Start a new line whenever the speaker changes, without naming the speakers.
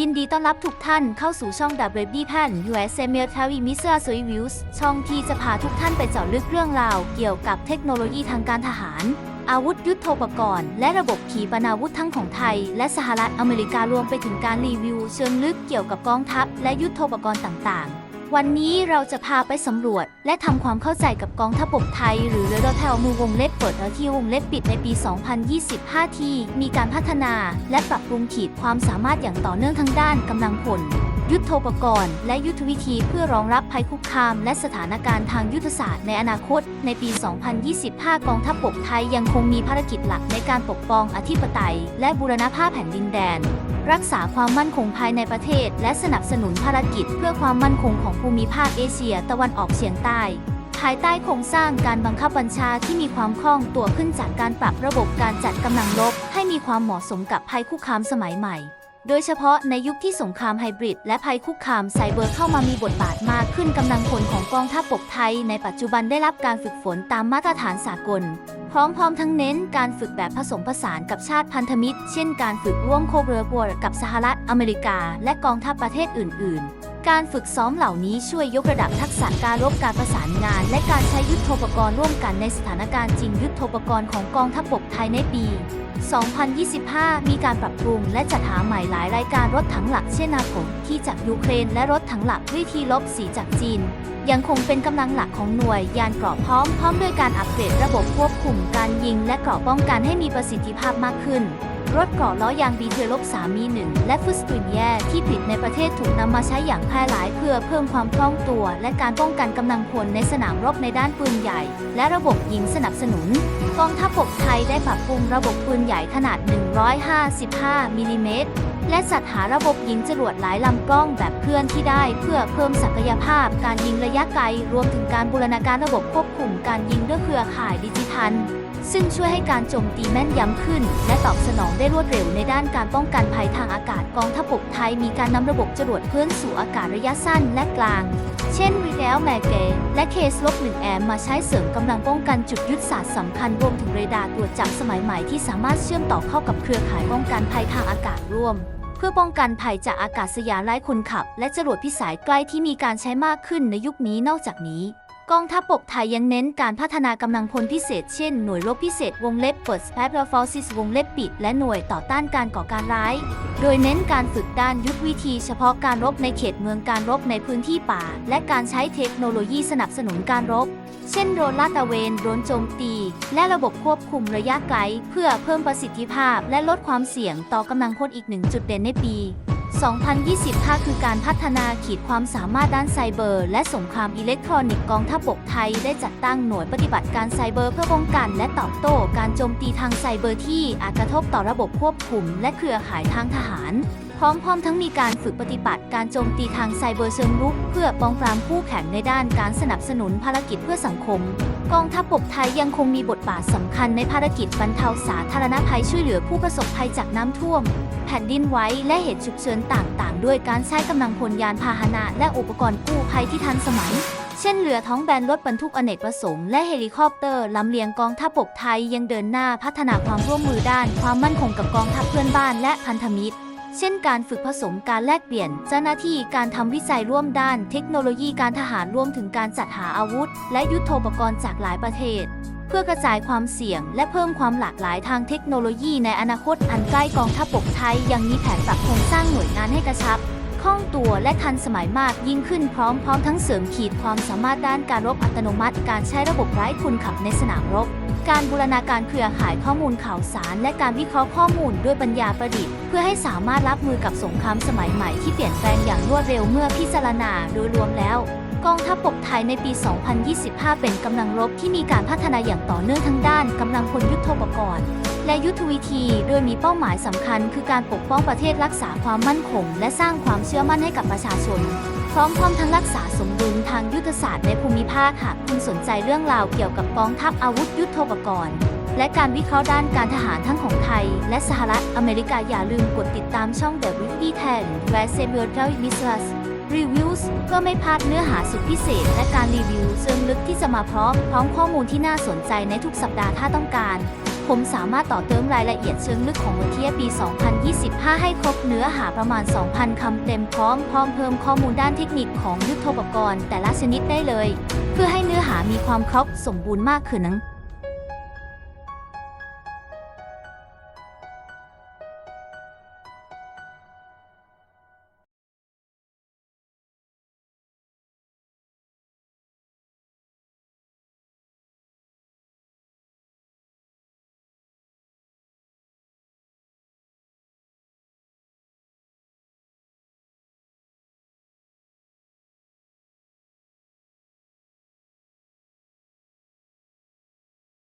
ยินดีต้อนรับทุกท่านเข้าสู่ช่อง w b p a n US Military Missile Reviews ช่องที่จะพาทุกท่านไปเจาะลึกเรื่องราว เกี่ยวกับเทคโนโลยีทางการทหาร อาวุธยุทโธปกรณ์ และระบบขีปนาวุธทั้งของไทย และสหรัฐอเมริการวมไปถึงการรีวิว เชิงลึกเกี่ยวกับกองทัพ และยุทโธปกรณ์ต่างๆ วันนี้เราจะพาไปสำรวจ และทำความเข้าใจกับกองทัพบกไทย หรือเรือแถวมือวงเล็บเปิดและที่วงเล็บปิดในปี 2025 ที่มีการพัฒนา และปรับปรุงขีดความสามารถอย่างต่อเนื่องทั้งด้านกำลังพล ยุทโธปกรณ์ และยุทธวิธีเพื่อรองรับภัยคุกคาม และสถานการณ์ทางยุทธศาสตร์ในอนาคต ในปี 2025 กองทัพบกไทยยังคงมีภารกิจหลักในการปกป้องอธิปไตย และบูรณภาพแผ่นดินแดน รักษาความมั่นคงภายในประเทศ และสนับสนุนภารกิจเพื่อความมั่นคงของภูมิภาคเอเชียตะวันออกเฉียงใต้ ภายใต้โครงสร้างการบังคับบัญชาที่มีความคล่องตัวขึ้นจากการปรับระบบการจัดกำลังรบให้มีความเหมาะสมกับภัยคุกคามสมัยใหม่ โดยเฉพาะในยุคที่สงครามไฮบริดและภัยคุกคามไซเบอร์เข้ามามีบทบาทมากขึ้นกำลังพลของกองทัพบกไทย ในปัจจุบันได้รับการฝึกฝนตามมาตรฐานสากล ร้อมๆทั้งเน้นการฝึกแบบผสมผสานกับชาติพันธมิตร เช่นการฝึกร่วมโคเบอร์บวกับสหรัฐอเมริกา และกองทัพประเทศอื่น ๆ การฝึกซ้อมเหล่านี้ช่วยยกระดับทักษะการรบการประสานงาน และการใช้ยุทโธปกรณ์ร่วมกันในสถานการณ์จริงยุทโธปกรณ์ของกองทัพบกไทยในปี 2025 มีการปรับปรุงและจัดหาใหม่หลายรายการรถถังหลักเช่นนาผงที่จากยูเครนและรถถังหลักวิธีลบสีจากจีน ยังคงเป็นกำลังหลักของหน่วย ยานเกราะพร้อมพร้อมด้วยการอัปเกรดระบบควบคุมการยิง และเกราะป้องกันให้มีประสิทธิภาพมากขึ้น รถเกาะล้อยางบีเทลบ3มี 1 และฟุสตุนแยที่ผลิตในประเทศถูกนำมาใช้อย่างแพร่หลายเพื่อเพิ่มความคล่องตัว และการป้องกันกำลังพลในสนามรบในด้านปืนใหญ่ และระบบยิงสนับสนุน กองทัพบกไทยได้ปรับปรุงระบบปืนใหญ่ขนาด 155มิลลิเมตรและจัดหาระบบยิงจรวดหลายลำกล้องแบบเคลื่อนที่ได้ เพื่อเพิ่มศักยภาพ การยิงระยะไกล รวมถึงการบูรณาการระบบควบคุมการยิงด้วยเครือข่ายดิจิทัล ซึ่งช่วยให้การโจมตีแม่นยำขึ้น และตอบสนองได้รวดเร็วในด้านการป้องกันภัยทางอากาศกองทัพบกไทยมีการนำระบบจรวดเพื่อนสู่อากาศระยะสั้นและกลาง เช่นรีเดลแมเกและเคสลบ1แอมมาใช้เสริมกำลังป้องกันจุดยุทธศาสตร์สำคัญรวมถึงเรดาร์ตรวจจับสมัยใหม่ที่สามารถเชื่อมต่อเข้ากับเครือข่ายป้องกันภัยทางอากาศร่วมเพื่อป้องกันภัยจากอากาศยานไร้คนขับ และจรวดพิสัยใกล้ที่มีการใช้มากขึ้นในยุคนี้นอกจากนี้ กองทัพบกไทยยังเน้นการพัฒนากำลังพลพิเศษเช่นหน่วยรบพิเศษวงเล็บเปิด Special Forces วงเล็บปิด และหน่วยต่อต้านการก่อการร้าย โดยเน้นการฝึกด้านยุทธวิธีเฉพาะการรบในเขตเมืองการรบในพื้นที่ป่า และการใช้เทคโนโลยีสนับสนุนการรบ เช่นโดรนลาดตระเวนโดรนโจมตี และระบบควบคุมระยะไกล เพื่อเพิ่มประสิทธิภาพ และลดความเสี่ยงต่อกำลังพลอีกหนึ่งจุดเด่นในปี 2025คือการพัฒนาขีดความสามารถด้านไซเบอร์ และสงครามอิเล็กทรอนิกส์กองทัพบกไทยได้จัดตั้งหน่วยปฏิบัติการไซเบอร์เพื่อป้องกัน และตอบโต้การโจมตีทางไซเบอร์ที่อาจกระทบต่อระบบควบคุม และเครือข่ายทางทหาร พร้อมๆ ทั้งมีการฝึกปฏิบัติการโจมตีทางไซเบอร์เชิงรุก เพื่อป้องปรามคู่แข่งในด้านการสนับสนุนภารกิจเพื่อสังคม กองทัพบกไทยยังคงมีบทบาทสำคัญในภารกิจบรรเทาสาธารณภัยช่วยเหลือผู้ประสบภัยจากน้ำท่วม แผ่นดินไหวและเหตุฉุกเฉินต่างๆ ด้วยการใช้กำลังพลยานพาหนะ และอุปกรณ์กู้ภัยที่ทันสมัยเช่นเรือท้องแบนรถบรรทุกอเนกประสงค์และเฮลิคอปเตอร์ลำเลียงกองทัพบกไทยยังเดินหน้าพัฒนาความร่วมมือด้าน ความมั่นคงกับกองทัพเพื่อนบ้านและพันธมิตร เช่นการฝึกผสมการแลกเปลี่ยนเจ้าหน้าที่การทำวิจัยร่วมด้านเทคโนโลยีการทหารรวมถึงการจัดหาอาวุธ และยุทโธปกรณ์จากหลายประเทศ เพื่อกระจายความเสี่ยง และเพิ่มความหลากหลายทางเทคโนโลยีในอนาคตอันใกล้กองทัพบกไทย ยังมีแผนปรับโครงสร้างหน่วยงานให้กระชับคล่องตัวและทันสมัยมากยิ่งขึ้นพร้อมพร้อมทั้งเสริมขีดความสามารถด้านการรบอัตโนมัติ การใช้ระบบไร้คนขับในสนามรบ การบูรณาการเครือข่ายข้อมูลข่าวสาร และการวิเคราะห์ข้อมูลด้วยปัญญาประดิษฐ์ เพื่อให้สามารถรับมือกับสงครามสมัยใหม่ที่เปลี่ยนแปลงอย่างรวดเร็วเมื่อพิจารณาโดยรวมแล้วกองทัพบกไทยในปี 2025 เป็นกำลังรบที่มีการพัฒนาอย่างต่อเนื่องทั้งด้านกำลังพลยุทโธปกรณ์ และยุทธวิธี โดยมีเป้าหมายสำคัญ คือการปกป้องประเทศรักษาความมั่นคง และสร้างความเชื่อมั่นให้กับประชาชน ร้อมพร้อมทั้งรักษาสมดุลทางยุทธศาสตร์ในภูมิภาคหากคุณสนใจเรื่องราวเกี่ยวกับกองทัพอาวุธยุทโธปกรณ์ และการวิเคราะห์ด้านการทหารทั้งของไทย และสหรัฐอเมริกาอย่าลืมกดติดตามช่อง The Wiki 10และ s e m i o r a l Missiles Reviews เพื่อไม่พลาดเนื้อหาสุดพิเศษ และการรีวิวเชิงลึกที่จะมาพร้อมพร้อมข้อมูลที่น่าสนใจในทุกสัปดาห์ถ้าต้องการ ผมสามารถต่อเติมรายละเอียดเชิงลึกของวันเทียปี 2025 ให้ครบเนื้อหาประมาณ 2,000 คำเต็มพร้อมพร้อมเพิ่มข้อมูลด้านเทคนิคของยุทโธปกรณ์แต่ละชนิดได้เลย เพื่อให้เนื้อหามีความครบสมบูรณ์มากขึ้นนั้น